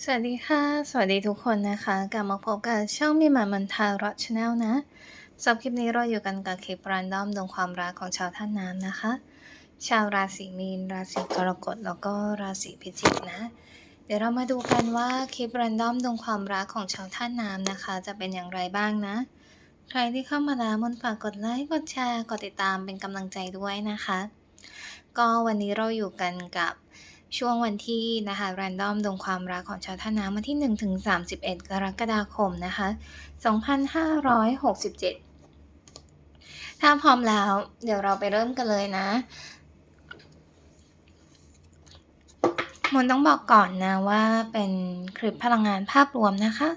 สวัสดีค่ะ สวัสดีทุกคนนะคะ กลับมาพบกับช่องมีมามันทาร์ชแนลนะสำหรับคลิปนี้เราอยู่กันกับคลิปรันดอมดวงความรักของชาวท่านน้ำนะคะ ชาวราศีมีน ราศีกรกฎแล้วก็ราศีพิจิกนะ เดี๋ยวเรามาดูกันว่าคลิปรันดอมดวงความรักของชาวท่านน้ำนะคะ จะเป็นอย่างไรบ้างนะ ใครที่เข้ามาแล้วมนต์ฝากกดไลค์กดแชร์กดติดตามเป็นกำลังใจด้วยนะคะ ก็วันนี้เราอยู่กันกับ ช่วงวันที่นะคะแรนดอมดวงความรักของชาวท่าน้ำวันที่1ถึง31 กรกฎาคมนะคะ 2567 ถ้าพร้อมแล้ว เดี๋ยวเราไปเริ่มกันเลยนะมนต้องบอกก่อนนะว่าเป็นคลิปพลังงานภาพรวมนะคะ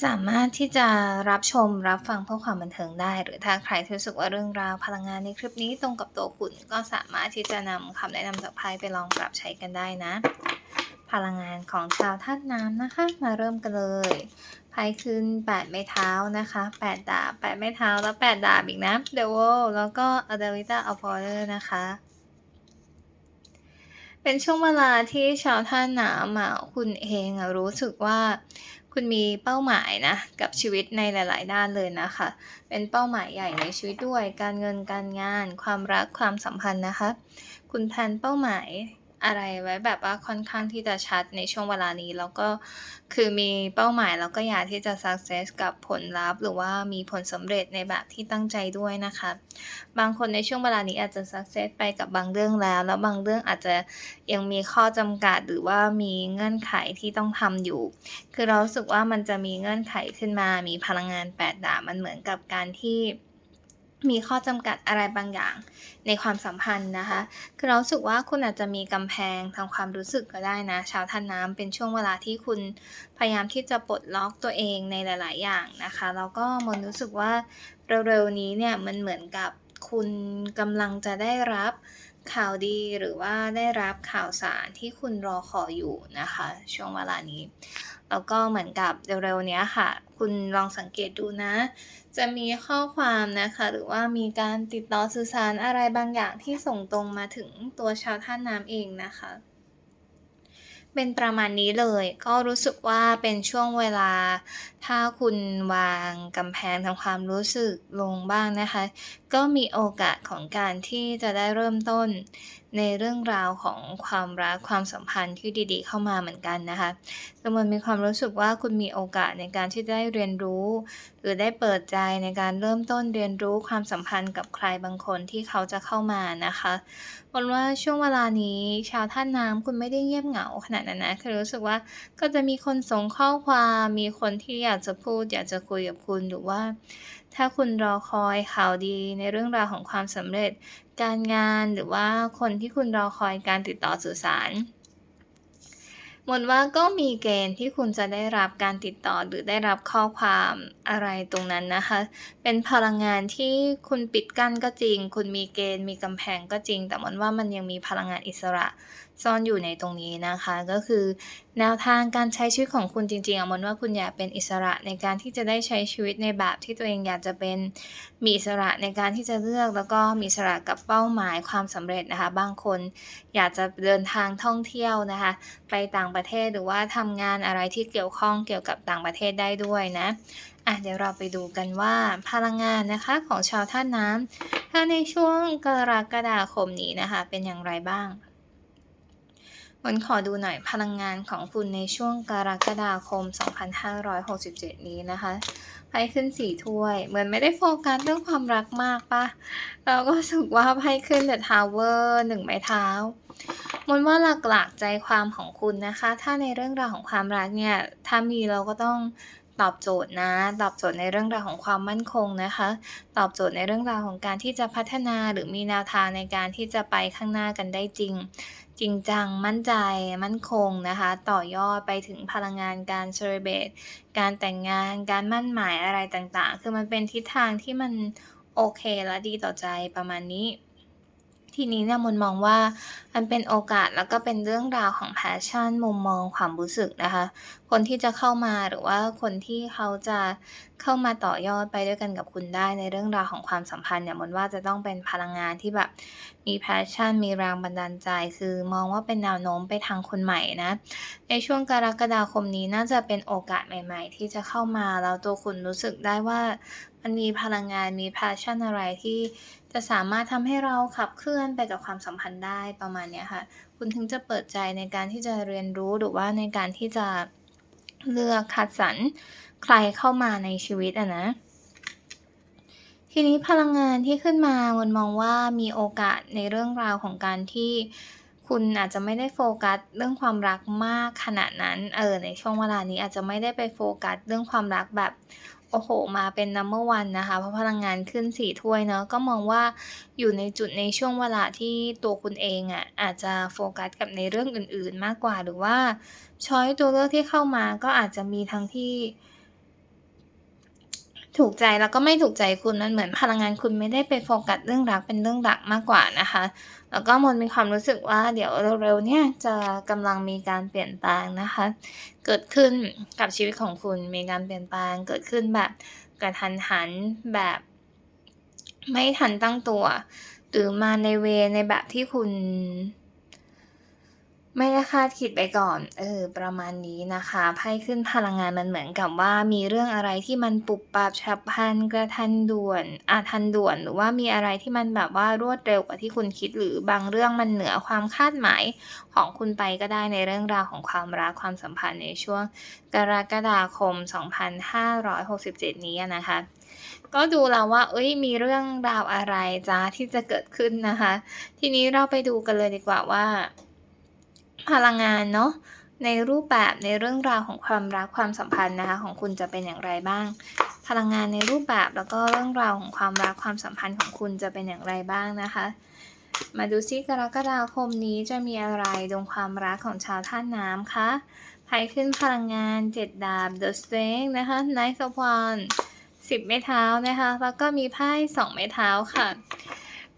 สามารถที่จะรับชมรับฟังเพื่อความบันเทิงได้ หรือถ้าใครที่รู้สึกว่าเรื่องราวพลังงานในคลิปนี้ตรงกับตัวคุณก็สามารถที่จะนำคำแนะนำจากไพ่ไปลองปรับใช้กันได้นะ พลังงานของชาวธาตุน้ำนะคะ มาเริ่มกันเลยไพ่ขึ้น 8 ไม้เท้านะคะ 8 ดาบ 8 ไม้เท้าแล้ว 8 ดาบอีกนะ The Wall แล้วก็ a d e l i t a of Water นะคะเป็นช่วงเวลาที่ชาวท่าน้ำอะคุณเองรู้สึกว่า คุณมีเป้าหมายนะกับชีวิตในหลาย ๆ ด้านเลยนะคะ เป็นเป้าหมายใหญ่ในชีวิตด้วย การเงินการงาน ความรักความสัมพันธ์นะคะ คุณแพลนเป้าหมาย อะไรไว้แบบว่าค่อนข้างที่จะชัดในช่วงเวลานี้ แล้วก็คือมีเป้าหมายแล้วก็อยากที่จะ success กับผลลัพธ์ หรือว่ามีผลสำเร็จในแบบที่ตั้งใจด้วยนะคะ บางคนในช่วงเวลานี้อาจจะ success ไปกับบางเรื่องแล้ว แล้วบางเรื่องอาจจะยังมีข้อจำกัด หรือว่ามีเงื่อนไขที่ต้องทำอยู่ คือเราสึกว่ามันจะมีเงื่อนไขขึ้นมา มีพลังงาน8ดาบมันเหมือนกับการที่ มีข้อจำกัดอะไรบางอย่างในความสัมพันธ์นะคะ คือเราสึกว่าคุณอาจจะมีกำแพงทางความรู้สึกก็ได้นะ ชาวท่านน้ำเป็นช่วงเวลาที่คุณพยายามที่จะปลดล็อกตัวเองในหลาย ๆ อย่างนะคะ แล้วก็มนรู้สึกว่าเร็ว ๆ นี้เนี่ยมันเหมือนกับคุณกำลังจะได้รับข่าวดีหรือว่าได้รับข่าวสารที่คุณรอขออยู่นะคะ ช่วงเวลานี้ แล้วก็เหมือนกับเร็วๆนี้ค่ะ คุณลองสังเกตดูนะ จะมีข้อความนะคะ หรือว่ามีการติดต่อสื่อสารอะไรบางอย่างที่ส่งตรงมาถึงตัวชาวท่าน้ำเองนะคะ เป็นประมาณนี้เลย ก็รู้สึกว่าเป็นช่วงเวลา ถ้าคุณวางกำแพงทางความรู้สึกลงบ้างนะคะ ก็มีโอกาสของการที่จะได้เริ่มต้น ในเรื่องราวของความรักความสัมพันธ์ที่ดีๆ เข้ามาเหมือนกันนะคะคือมันมีความรู้สึกว่าคุณมีโอกาสในการที่จะได้เรียนรู้ หรือได้เปิดใจในการเริ่มต้นเรียนรู้ความสัมพันธ์กับใครบางคนที่เขาจะเข้ามานะคะวันว่าช่วงเวลานี้ชาวท่านน้ำคุณไม่ได้เงียบเหงาขนาดนั้นนะคือรู้สึกว่าก็จะมีคนส่งข้อความมีคนที่อยากจะพูด อยากจะคุยกับคุณหรือว่า ถ้าคุณรอคอยข่าวดีในเรื่องราวของความสำเร็จ การงานหรือว่าคนที่คุณรอคอยการติดต่อสื่อสารหมดว่าก็มีเกณฑ์ที่คุณจะได้รับการติดต่อหรือได้รับข้อความอะไรตรงนั้นนะคะ เป็นพลังงานที่คุณปิดกั้นก็จริง คุณมีเกณฑ์มีกำแพงก็จริง แต่หมดว่ามันยังมีพลังงานอิสระ ซ่อนอยู่ในตรงนี้นะคะ ก็คือ แนวทางการใช้ชีวิตของคุณจริงๆอมนว่าคุณอยากเป็นอิสระในการที่จะได้ใช้ชีวิตในแบบที่ตัวเองอยากจะเป็นมีอิสระในการที่จะเลือกแล้วก็มีอิสระกับเป้าหมายความสำเร็จนะคะ บางคนอยากจะเดินทางท่องเที่ยวนะคะ ไปต่างประเทศหรือว่าทำงานอะไรที่เกี่ยวข้องเกี่ยวกับต่างประเทศได้ด้วยนะอะเดี๋ยวเราไปดูกันว่าพลังงานนะคะของชาวท่าน้ำถ้าในช่วงกรกฎาคมนี้นะคะ เป็นอย่างไรบ้าง วันขอดูหน่อยพลังงานของคุณในช่วงกรกฎาคม 2567 นี้นะคะไพ่ขึ้นสี่ถ้วย เหมือนไม่ได้โฟกัสเรื่องความรักมากปะเราก็รู้สึกว่าไพ่ขึ้นเดอะทาวเวอร์หนึ่งไม้เท้ามนว่าหลักๆใจความของคุณนะคะ ถ้าในเรื่องราวของความรักเนี่ย ถ้ามีเราก็ต้องตอบโจทย์นะ ตอบโจทย์ในเรื่องราวของความมั่นคงนะคะ ตอบโจทย์ในเรื่องราวของการที่จะพัฒนาหรือมีแนวทางในการที่จะไปข้างหน้ากันได้จริง จริงจัง มั่นใจ มั่นคงนะคะ ต่อยอดไปถึงพลังงานการเซเลเบตการแต่งงาน การมั่นหมายอะไรต่างๆ คือมันเป็นทิศทางที่มันโอเคและดีต่อใจประมาณนี้ ทีนี้เนี่ยมนมองว่ามันเป็นโอกาสแล้วก็เป็นเรื่องราวของ passion มุมมองความรู้สึกนะคะ คนที่จะเข้ามาหรือว่าคนที่เขาจะเข้ามาต่อยอดไปด้วยกันกับคุณได้ในเรื่องราวของความสัมพันธ์เนี่ยมนว่าจะต้องเป็นพลังงานที่แบบมี passion มีแรงบันดาลใจ คือมองว่าเป็นแนวโน้มไปทางคนใหม่นะ ในช่วงกรกฎาคมนี้น่าจะเป็นโอกาสใหม่ ๆ ที่จะเข้ามาแล้วตัวคุณรู้สึกได้ว่ามันมีพลังงานมี passion อะไรที่ จะสามารถทำให้เราขับเคลื่อนไปกับความสัมพันธ์ได้ประมาณเนี้ยค่ะ คุณถึงจะเปิดใจในการที่จะเรียนรู้หรือว่าในการที่จะเลือกคัดสรรใครเข้ามาในชีวิตอะนะทีนี้พลังงานที่ขึ้นมามนมองว่ามีโอกาสในเรื่องราวของการที่คุณอาจจะไม่ได้โฟกัสเรื่องความรักมากขนาดนั้น เออในช่วงเวลานี้อาจจะไม่ได้ไปโฟกัสเรื่องความรักแบบ โอ้โห มาเป็น Number 1นะคะ เพราะพลังงานขึ้นสี่ถ้วยเนาะ ก็มองว่าอยู่ในจุดในช่วงเวลาที่ตัวคุณเองอะอาจจะโฟกัสกับในเรื่องอื่นๆมากกว่า หรือว่าช้อยตัวเลือกที่เข้ามาก็อาจจะมีทั้งที่ ถูกใจแล้วก็ไม่ถูกใจคุณมันเหมือนพลังงานคุณไม่ได้ไปโฟกัสเรื่องรักเป็นเรื่องหลักมากกว่านะคะ แล้วก็มนมีความรู้สึกว่าเดี๋ยวเร็วๆเนี่ยจะกำลังมีการเปลี่ยนแปลงนะคะ เกิดขึ้นกับชีวิตของคุณมีการเปลี่ยนแปลงเกิดขึ้นแบบกระทันหันแบบ ไม่ทันตั้งตัว หรือมาในเวในแบบที่คุณ ไม่ได้คาดคิดไปก่อน เออ ประมาณนี้นะคะ ไพ่ขึ้นพลังงานมันเหมือนกับว่ามีเรื่องอะไรที่มันปุบปับฉับพลันกระทันด่วนอาทันด่วน หรือว่ามีอะไรที่มันแบบว่ารวดเร็วกว่าที่คุณคิด หรือบางเรื่องมันเหนือความคาดหมายของคุณไปก็ได้ในเรื่องราวของความรักความสัมพันธ์ในช่วงกรกฎาคม 2567 นี้อะนะคะก็ดูแล้วว่าเฮ้ย มีเรื่องราวอะไรจ๊ะที่จะเกิดขึ้นนะคะ ทีนี้เราไปดูกันเลยดีกว่าว่า พลังงานเนาะในรูปแบบในเรื่องราวของความรักความสัมพันธ์นะคะของคุณจะเป็นอย่างไรบ้าง พลังงานในรูปแบบแล้วก็เรื่องราวของความรักความสัมพันธ์ของคุณจะเป็นอย่างไรบ้างนะคะ มาดูซิกรกฎาคมนี้จะมีอะไรดวงความรักของชาวธาตุน้ำคะไพ่ขึ้นพลังงาน7ดาบ The Strength นะคะ Knight of Wands 10 ไม้เท้านะคะ แล้วก็มีไพ่2ไม้เท้าค่ะ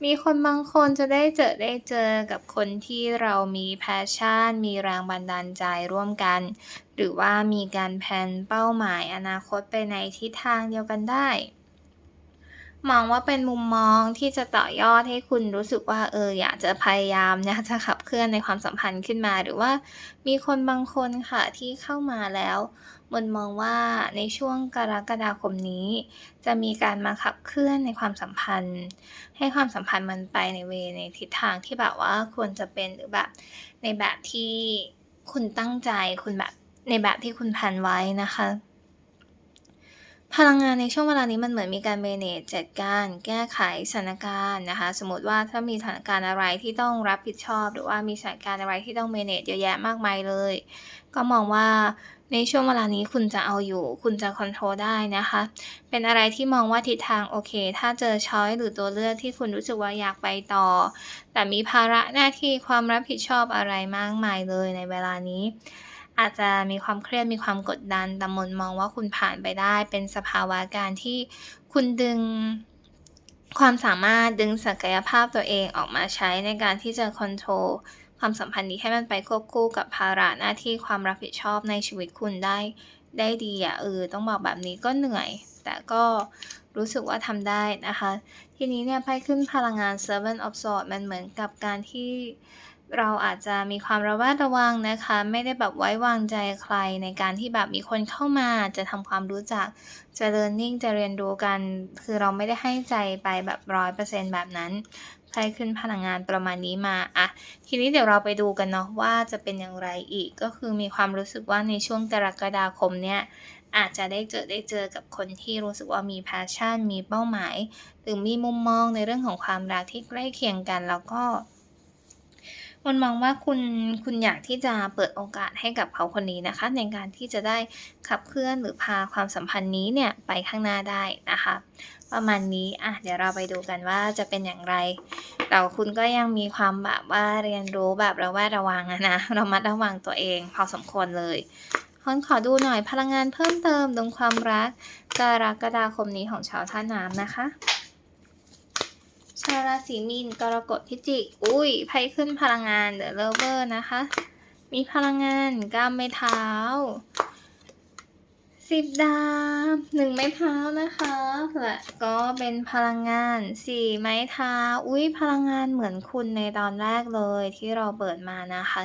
มีคนบางคนจะได้เจอได้เจอกับคนที่เรามี passion มีแรงบันดาลใจร่วมกัน หรือว่ามีการแพลนเป้าหมายอนาคตไปในทิศทางเดียวกันได้ มองว่าเป็นมุมมองที่จะต่อยอดให้คุณรู้สึกว่าเอออยากจะพยายามอยากจะขับเคลื่อนในความสัมพันธ์ขึ้นมา หรือว่ามีคนบางคนค่ะที่เข้ามาแล้ว มนมองว่าในช่วงกรกฎาคมนี้ จะมีการมาขับเคลื่อนในความสัมพันธ์ ให้ความสัมพันธ์มันไปในเวในทิศทางที่แบบว่าควรจะเป็นหรือแบบในแบบที่คุณตั้งใจคุณแบบในแบบที่คุณแพลนไว้นะคะ พลังงานในช่วงเวลานี้มันเหมือนมีการ manage จัดการแก้ไขสถานการณ์นะคะ สมมติว่าถ้ามีสถานการณ์อะไรที่ต้องรับผิดชอบ หรือว่ามีสถานการณ์อะไรที่ต้อง manage เยอะแยะมากมายเลย ก็มองว่า ในช่วงเวลานี้คุณจะเอาอยู่ คุณจะคอนโทรลได้นะคะ เป็นอะไรที่มองว่าทิศทางโอเค ถ้าเจอช้อยหรือตัวเลือกที่คุณรู้สึกว่าอยากไปต่อ แต่มีภาระหน้าที่ความรับผิดชอบอะไรมากมายเลยในเวลานี้ อาจจะมีความเครียดมีความกดดันแต่มนมองว่าคุณผ่านไปได้ เป็นสภาวะการที่คุณดึงความสามารถดึงศักยภาพตัวเองออกมาใช้ในการที่จะคอนโทรล ความสัมพันธ์นี้ให้มันไปควบคู่กับภาระหน้าที่ความรับผิดชอบในชีวิตคุณได้ ได้ดีอะเออต้องบอกแบบนี้ก็เหนื่อย แต่ก็รู้สึกว่าทำได้นะคะ ทีนี้เนี่ยไพ่ขึ้นพลังงาน Seven of Swords มันเหมือนกับการที่เราอาจจะมีความระแวดระวังนะคะ ไม่ได้แบบไว้วางใจใครในการที่แบบมีคนเข้ามาจะทำความรู้จัก จะ learning จะเรียนรู้กัน คือเราไม่ได้ให้ใจไปแบบ100%แบบนั้น ไพ่ขึ้นพลังงานประมาณนี้มาอะทีนี้เดี๋ยวเราไปดูกันเนาะว่าจะเป็นอย่างไรอีกก็คือมีความรู้สึกว่าในช่วงกรกฎาคมเนี่ยอาจจะได้เจอได้เจอกับคนที่รู้สึกว่ามีแพชชั่น มีเป้าหมาย หรือมีมุมมองในเรื่องของความรักที่ใกล้เคียงกัน แล้วก็ มันมองว่าคุณคุณอยากที่จะเปิดโอกาสให้กับเขาคนนี้นะคะ ในการที่จะได้ขับเคลื่อนหรือพาความสัมพันธ์นี้เนี่ยไปข้างหน้าได้นะคะ ประมาณนี้อะเดี๋ยวเราไปดูกันว่าจะเป็นอย่างไรแต่คุณก็ยังมีความแบบว่าเรียนรู้แบบระแวดระวังอะนะระมัดระวังตัวเองพอสมควรเลยงั้นขอดูหน่อยพลังงานเพิ่มเติมดวงความรักกรกฎาคมนี้ของชาวธาน้ำนะคะ ชาวราศีมีนกรกฎพิจิก อุ้ยไพ่ขึ้นพลังงานเดอะเลเวอร์นะคะ มีพลังงานก้ามไม้เท้า สิบดาบหนึ่งไม้เท้านะคะและก็เป็นพลังงานสี่ไม้เท้าอุ้ยพลังงานเหมือนคุณในตอนแรกเลยที่เราเปิดมานะคะ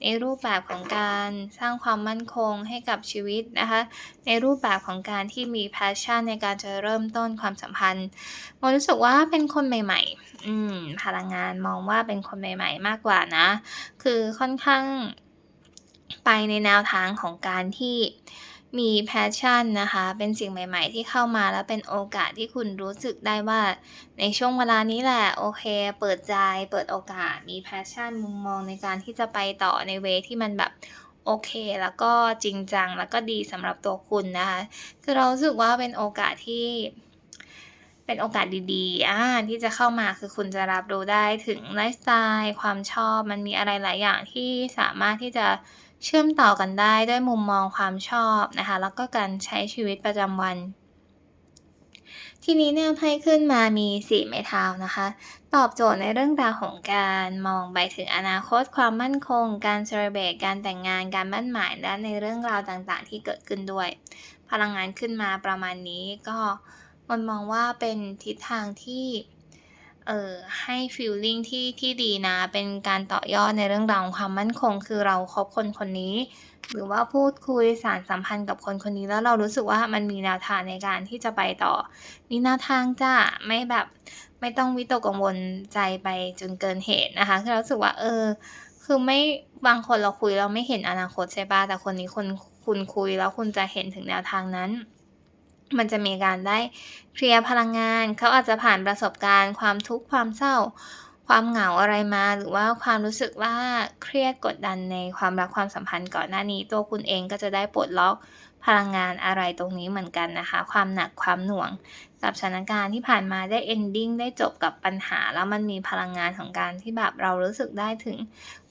ในรูปแบบของการสร้างความมั่นคงให้กับชีวิตนะคะ ในรูปแบบของการที่มี passion ในการจะเริ่มต้นความสัมพันธ์มองรู้สึกว่าเป็นคนใหม่ ๆ อืมพลังงานมองว่าเป็นคนใหม่ ๆ มากกว่านะ คือค่อนข้างไปในแนวทางของการที่ มี passion นะคะ เป็นสิ่งใหม่ๆ ที่เข้ามาแล้วเป็นโอกาสที่คุณรู้สึกได้ว่า ในช่วงเวลานี้แหละ โอเค เปิดใจ เปิดโอกาส มี passion มุมมองในการที่จะไปต่อในเวที่มันแบบโอเค แล้วก็จริงจัง แล้วก็ดีสำหรับตัวคุณนะคะ คือเรารู้สึกว่าเป็นโอกาสที่ เป็นโอกาสดีๆอาที่จะเข้ามาคือคุณจะรับรู้ได้ถึงไลฟ์สไตล์ ความชอบ มันมีอะไรหลายอย่างที่สามารถที่จะ เชื่อมต่อกันได้ด้วยมุมมองความชอบนะคะ แล้วก็การใช้ชีวิตประจำวัน ทีนี้เนี่ยไพ่ขึ้นมามีสี่ไม้เท้านะคะ ตอบโจทย์ในเรื่องราวของการมองไปถึงอนาคตความมั่นคง การเซเลเบตการแต่งงานการมั่นหมายและในเรื่องราวต่างๆ ที่เกิดขึ้นด้วย พลังงานขึ้นมาประมาณนี้ก็มันมองว่าเป็นทิศทางที่ เออให้ฟีลลิ่งที่ที่ดีนะ เป็นการต่อยอดในเรื่องราวของความมั่นคง คือเราคบคนคนนี้ หรือว่าพูดคุยสานสัมพันธ์กับคนคนนี้แล้วเรารู้สึกว่ามันมีแนวทางในการที่จะไปต่อ มีแนวทางจ้ะไม่แบบไม่ต้องวิตกกังวลใจไปจนเกินเหตุนะคะคือเราสึกว่า เออ คือไม่บางคนเราคุยเราไม่เห็นอนาคตใช่เปล่าแต่คนนี้คุณคุณคุยแล้วคุณจะเห็นถึงแนวทางนั้น มันจะมีการได้เคลียร์พลังงาน เขาอาจจะผ่านประสบการณ์ ความทุกข์ความเศร้า ความเหงาอะไรมา หรือว่าความรู้สึกว่าเครียดกดดันในความรักความสัมพันธ์ก่อนหน้านี้ ตัวคุณเองก็จะได้ปลดล็อกพลังงานอะไรตรงนี้เหมือนกันนะคะ ความหนักความหน่วงกับสถานการณ์ที่ผ่านมาได้ ending ได้จบกับปัญหา แล้วมันมีพลังงานของการที่แบบเรารู้สึกได้ถึง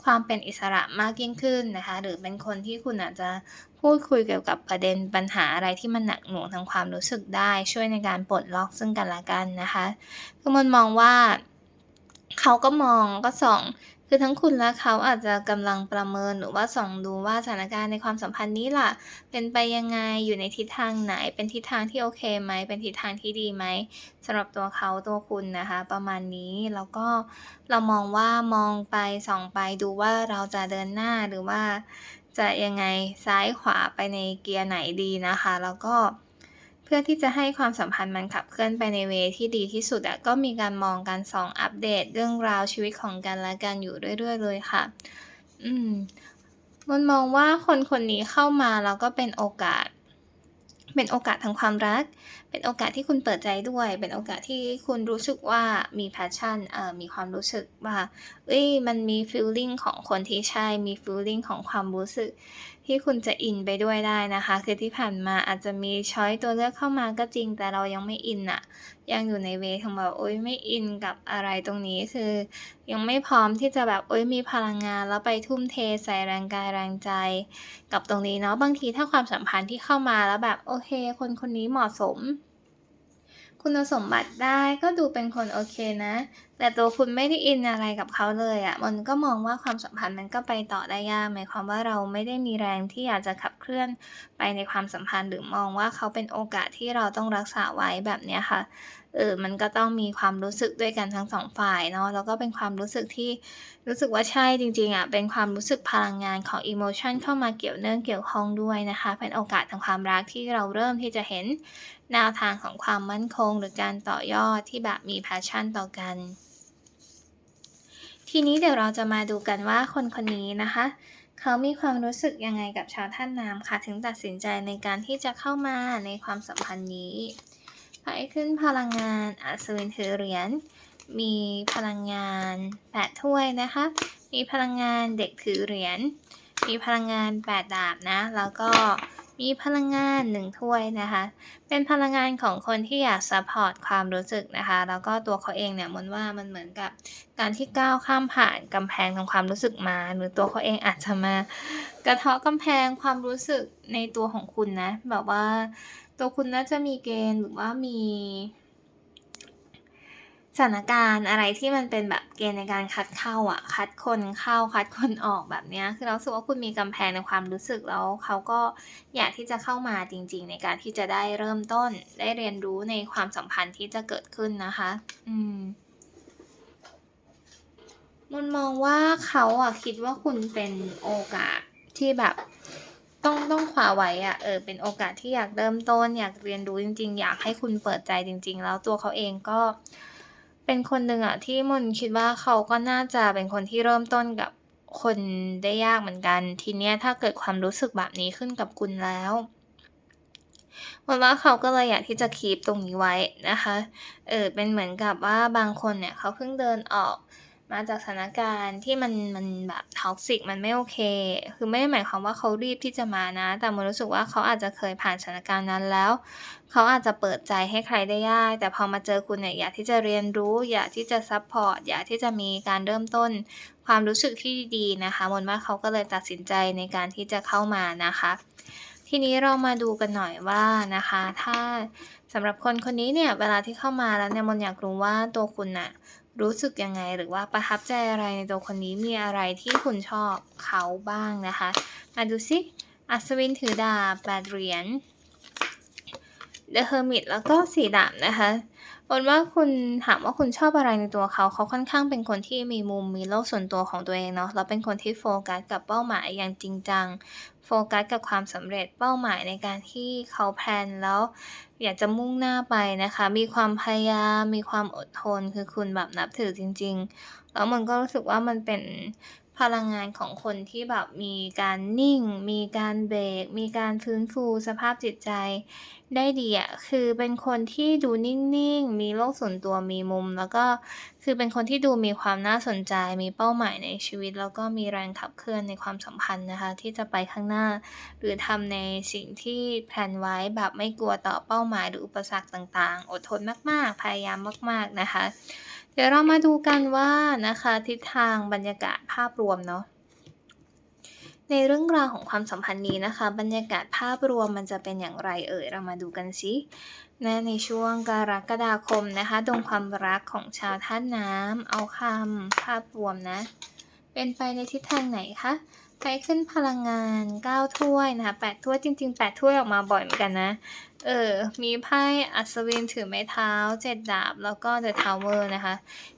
ความเป็นอิสระมากยิ่งขึ้นนะคะ หรือเป็นคนที่คุณอาจจะ พูดคุยเกี่ยวกับประเด็นปัญหาอะไรที่มันหนักหน่วงทางความรู้สึกได้ ช่วยในการปลดล็อกซึ่งกันและกันนะคะคือมันมองว่าเขาก็มองก็ส่องคือทั้งคุณและเขาอาจจะกำลังประเมินหรือว่าส่องดูว่าสถานการณ์ในความสัมพันธ์นี้ล่ะ เป็นไปยังไงอยู่ในทิศทางไหน เป็นทิศทางที่โอเคไหม เป็นทิศทางที่ดีไหมสำหรับตัวเขาตัวคุณนะคะ ประมาณนี้แล้วก็เรามองว่ามองไปส่องไปดูว่าเราจะเดินหน้าหรือว่า จะยังไงซ้ายขวาไปในเกียร์ไหนดีนะคะ แล้วก็เพื่อที่จะให้ความสัมพันธ์มันขับเคลื่อนไปในเวที่ดีที่สุดอะก็มีการมองการสองอัปเดต เรื่องราวชีวิตของกันและกันอยู่เรื่อย ๆ เลยค่ะ อืมมันมองว่าคนคนนี้เข้ามาแล้วก็เป็นโอกาส เป็นโอกาสทางความรัก เป็นโอกาสที่คุณเปิดใจด้วย เป็นโอกาสที่คุณรู้สึกว่ามี passion เอ่อมีความรู้สึกว่าเฮ้ยมันมีฟีลลิงของคนที่ใช่ มีฟีลลิงของความรู้สึก ที่คุณจะอินไปด้วยได้นะคะคือที่ผ่านมาอาจจะมีช้อยตัวเลือกเข้ามาก็จริง แต่เรายังไม่อินน่ะยังอยู่ในเวทของแบบโอ๊ยไม่อินกับอะไรตรงนี้คือ ยังไม่พร้อมที่จะแบบโอ๊ยมีพลังงานแล้วไปทุ่มเทใส่แรงกายแรงใจ กับตรงนี้เนาะบางทีถ้าความสัมพันธ์ที่เข้ามาแล้วแบบโอเค คนคนนี้เหมาะสมคุณสมบัติได้ก็ดูเป็นคนโอเคนะ แต่ตัวคุณไม่ได้อินอะไรกับเขาเลยอะมันก็มองว่าความสัมพันธ์มันก็ไปต่อได้ยาก หมายความว่าเราไม่ได้มีแรงที่อยากจะขับเคลื่อนไปในความสัมพันธ์หรือมองว่าเขาเป็นโอกาสที่เราต้องรักษาไว้แบบเนี้ยค่ะ เออ มันก็ต้องมีความรู้สึกด้วยกันทั้ง2ฝ่ายเนาะ แล้วก็เป็นความรู้สึกที่รู้สึกว่าใช่จริงๆอะเป็นความรู้สึกพลังงานของอิโมชันเข้ามาเกี่ยวเนื่องเกี่ยวข้องด้วยนะคะ เป็นโอกาสทางความรักที่เราเริ่มที่จะเห็นแนวทางของความมั่นคง หรือการต่อยอดที่แบบมี passion ต่อกัน ทีนี้เดี๋ยวเราจะมาดูกันว่าคนคนนี้นะคะ เขามีความรู้สึกยังไงกับชาวธาตุน้ำคะถึงตัดสินใจในการที่จะเข้ามาในความสัมพันธ์นี้ไพ่ขึ้นพลังงานอัศวินถือเหรียญมีพลังงาน8ถ้วยนะคะ มีพลังงานเด็กถือเหรียญมีพลังงาน8ดาบนะ แล้วก็ มีพลังงานหนึ่งถ้วยนะคะ เป็นพลังงานของคนที่อยากซัพพอร์ตความรู้สึกนะคะ แล้วก็ตัวเขาเองเนี่ยมันว่ามันเหมือนกับการที่ก้าวข้ามผ่านกำแพงของความรู้สึกมา หรือตัวเขาเองอาจจะมากระเทาะกำแพงความรู้สึกในตัวของคุณนะ แบบว่าตัวคุณน่าจะมีเกณฑ์หรือว่ามี สถานการณ์อะไรที่มันเป็นแบบเกณฑ์ในการคัดเข้าอะคัดคนเข้าคัดคนออกแบบเนี้ยคือเราสึกว่าคุณมีกำแพงในความรู้สึกแล้วเขาก็อยากที่จะเข้ามาจริง ๆ ในการที่จะได้เริ่มต้น ได้เรียนรู้ในความสัมพันธ์ที่จะเกิดขึ้นนะคะ อืมมนมองว่าเขาอะคิดว่าคุณเป็นโอกาสที่แบบต้องต้องคว้าไว้อะเออเป็นโอกาสที่อยากเริ่มต้น อยากเรียนรู้จริง ๆ อยากให้คุณเปิดใจจริง ๆ แล้วตัวเขาเองก็ เป็นคนหนึ่งอะที่มนคิดว่าเขาก็น่าจะเป็นคนที่เริ่มต้นกับคนได้ยากเหมือนกัน ทีเนี้ยถ้าเกิดความรู้สึกแบบนี้ขึ้นกับคุณแล้วมนว่าเขาก็เลยอยากที่จะคีปตรงนี้ไว้นะคะ เออเป็นเหมือนกับว่าบางคนเนี่ยเขาเพิ่งเดินออก มาจากสถานการณ์ที่มันมันแบบ toxic มันไม่โอเค คือไม่ได้หมายความว่าเขารีบที่จะมานะ แต่มนรู้สึกว่าเขาอาจจะเคยผ่านสถานการณ์นั้นแล้ว เขาอาจจะเปิดใจให้ใครได้ยาก แต่พอมาเจอคุณเนี่ยอยากที่จะเรียนรู้ อยากที่จะซัปพอร์ต อยากที่จะมีการเริ่มต้น ความรู้สึกที่ดีนะคะมนว่าเขาก็เลยตัดสินใจในการที่จะเข้ามานะคะ ทีนี้เรามาดูกันหน่อยว่านะคะ ถ้าสำหรับคนคนนี้เนี่ยเวลาที่เข้ามาแล้วเนี่ยมนอยากรู้ว่าตัวคุณน่ะ รู้สึกยังไงหรือว่าประทับใจอะไรในตัวคนนี้มีอะไรที่คุณชอบเขาบ้างนะคะ มาดูซิอัศวินถือดาบแปดเหรียญ The Hermit แล้วก็4ดาบนะคะมนว่าคุณถามว่าคุณชอบอะไรในตัวเขา เขาค่อนข้างเป็นคนที่มีมุมมีโลกส่วนตัวของตัวเองเนาะแล้วเป็นคนที่โฟกัสกับเป้าหมายอย่างจริงจัง โฟกัสกับความสำเร็จเป้าหมายในการที่เขาแพลนแล้วอยากจะมุ่งหน้าไปนะคะ มีความพยายามมีความอดทนคือคุณแบบนับถือจริง ๆ แล้วมันก็รู้สึกว่ามันเป็น พลังงานของคนที่แบบมีการนิ่ง มีการเบรก มีการฟื้นฟูสภาพจิตใจ ได้ดีอะคือเป็นคนที่ดูนิ่งๆ มีโลกส่วนตัวมีมุม แล้วก็คือเป็นคนที่ดูมีความน่าสนใจ มีเป้าหมายในชีวิต แล้วก็มีแรงขับเคลื่อนในความสัมพันธ์นะคะ ที่จะไปข้างหน้า หรือทำในสิ่งที่แพลนไว้แบบไม่กลัวต่อเป้าหมายหรืออุปสรรคต่างๆ อดทนมากๆ พยายามมาก ๆนะคะ ดี๋ยวเรามาดูกันว่านะคะทิศทางบรรยากาศภาพรวมเนาะในเรื่องราวของความสัมพันธ์นี้นะคะ บรรยากาศภาพรวมมันจะเป็นอย่างไรเอ่ยเรามาดูกันซิณในช่วงกรกฎาคมนะคะดวงความรักของชาวธาตุน้ำเอาคำภาพรวมนะ เป็นไปในทิศทางไหนคะไพ่ขึ้นพลังงาน 9 ถ้วยนะคะ8ถ้วยจริง ๆ 8 ถ้วยออกมาบ่อยเหมือนกันนะ เออ มีไพ่อัศวินถือไม้เท้า7ดดาบ แล้วก็ The Tower นะคะ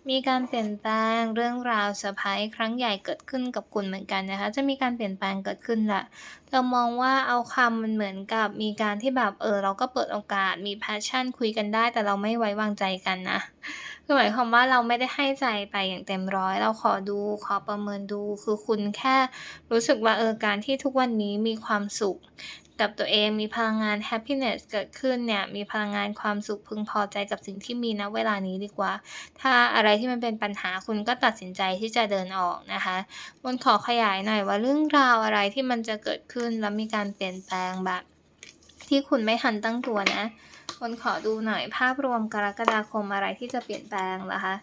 มีการเปลี่ยนแปลงเรื่องราวเซอร์ไพรส์ครั้งใหญ่เกิดขึ้นกับคุณเหมือนกันนะคะ จะมีการเปลี่ยนแปลงเกิดขึ้นแหละเรามองว่าเอาคำมันเหมือนกับมีการที่แบบเออ เราก็เปิดโอกาสมี passion คุยกันได้ แต่เราไม่ไว้วางใจกันนะคือหมายความว่าเราไม่ได้ให้ใจไปอย่างเต็มร้อย เราขอดูขอประเมินดู คือคุณแค่รู้สึกว่าเออการที่ทุกวันนี้มีความสุข กับตัวเองมีพลังงาน happiness เกิดขึ้นเนี่ยมีพลังงานความสุขพึงพอใจกับสิ่งที่มีณเวลานี้ดีกว่า ถ้าอะไรที่มันเป็นปัญหาคุณก็ตัดสินใจที่จะเดินออกนะคะมนขอขยายหน่อยว่าเรื่องราวอะไรที่มันจะเกิดขึ้นแล้วมีการเปลี่ยนแปลงแบบ ที่คุณไม่ทันตั้งตัวนะมนขอดูหน่อยภาพรวมกรกฎาคมอะไรที่จะเปลี่ยนแปลงเหรอคะ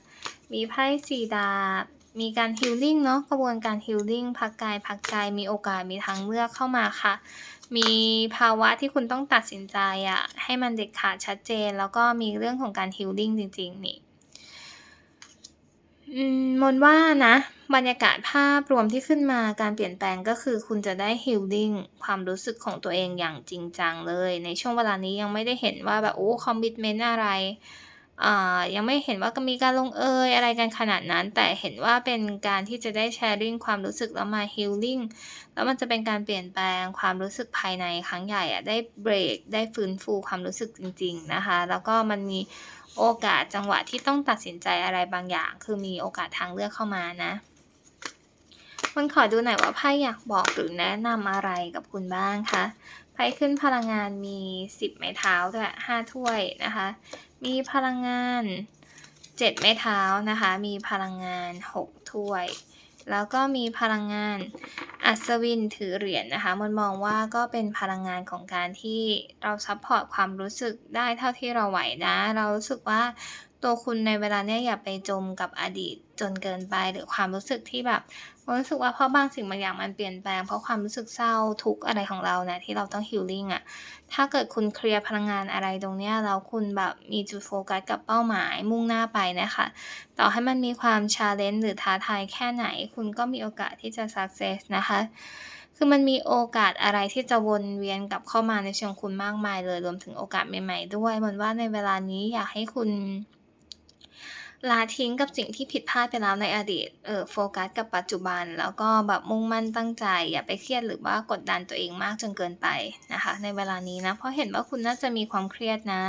มีไพ่4ดาบมีการ healing เนาะกระบวนการ healing พักกายพักใจมีโอกาสมีทางเลือกเข้ามาค่ะ มีภาวะที่คุณต้องตัดสินใจอะให้มันเด็ดขาดชัดเจน แล้วก็มีเรื่องของการ healing จริง ๆ นี่มนว่านะ บรรยากาศภาพรวมที่ขึ้นมาการเปลี่ยนแปลงก็คือคุณจะได้ healing ความรู้สึกของตัวเองอย่างจริงจังเลย ในช่วงเวลานี้ยังไม่ได้เห็นว่าแบบโอ้คอมมิตเมนต์อะไร ยังไม่เห็นว่ากมีการลงเอยอะไรกันขนาดนั้น แต่เห็นว่าเป็นการที่จะได้ sharing ความรู้สึกแล้วมา healing แล้วมันจะเป็นการเปลี่ยนแปลงความรู้สึกภายในครั้งใหญ่อะได้เบรกได้ฟื้นฟูความรู้สึกจริง ๆนะคะ แล้วก็มันมีโอกาสจังหวะที่ต้องตัดสินใจอะไรบางอย่าง คือมีโอกาสทางเลือกเข้ามานะมันขอดูหน่อยว่าไพ่อยากบอกหรือแนะนำอะไรกับคุณบ้างคะไพ่ขึ้นพลังงานมี 10 ไม้เท้าด้วย5ถ้วยนะคะ มีพลังงาน 7 ไม้เท้านะคะ มีพลังงาน 6 ถ้วย แล้วก็มีพลังงานอัศวินถือเหรียญนะคะมนมองว่าก็เป็นพลังงานของการที่เราซัพพอร์ตความรู้สึกได้เท่าที่เราไหวนะ เรารู้สึกว่า ตัวคุณในเวลาเนี้ยอย่าไปจมกับอดีตจนเกินไปหรือความรู้สึกที่แบบรู้สึกว่าเพราะบางสิ่งบางอย่างมันเปลี่ยนแปลงเพราะความรู้สึกเศร้าทุกอะไรของเราเนี่ยที่เราต้อง healing อะถ้าเกิดคุณเคลียร์พลังงานอะไรตรงเนี้ยแล้วคุณแบบมีจุดโฟกัสกับเป้าหมายมุ่งหน้าไปนี่ยค่ะต่อให้มันมีความ challenge หรือท้าทายแค่ไหน คุณก็มีโอกาสที่จะ success นะคะคือมันมีโอกาสอะไรที่จะวนเวียนกลับเข้ามาในชีวิตของคุณมากมายเลยรวมถึงโอกาสใหม่ ๆ ด้วยเหมือนว่าในเวลานี้อยากให้คุณ ละทิ้งกับสิ่งที่ผิดพลาดไปแล้วในอดีต เอ่อโฟกัสกับปัจจุบัน แล้วก็แบบมุ่งมั่นตั้งใจ อย่าไปเครียดหรือว่ากดดันตัวเองมากจนเกินไปนะคะ ในเวลานี้นะ เพราะเห็นว่าคุณน่าจะมีความเครียดนะ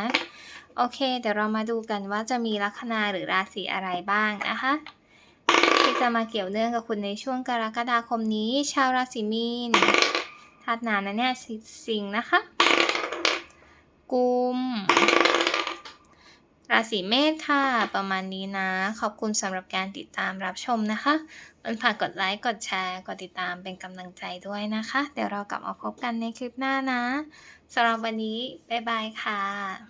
โอเค เดี๋ยวเรามาดูกันว่าจะมีลัคนาหรือราศีอะไรบ้างนะคะ ที่จะมาเกี่ยวเนื่องกับคุณในช่วงกรกฎาคมนี้ ชาวราศีมีนธาตุน้ำนะเนี่ยสิงนะคะ กุม ราศีเมษค่ะ ประมาณนี้นะ ขอบคุณสำหรับการติดตามรับชมนะคะมันฝากกดไลค์ กดแชร์ กดติดตามเป็นกำลังใจด้วยนะคะ เดี๋ยวเรากลับมาพบกันในคลิปหน้านะสำหรับวันนี้ บ๊ายบายค่ะ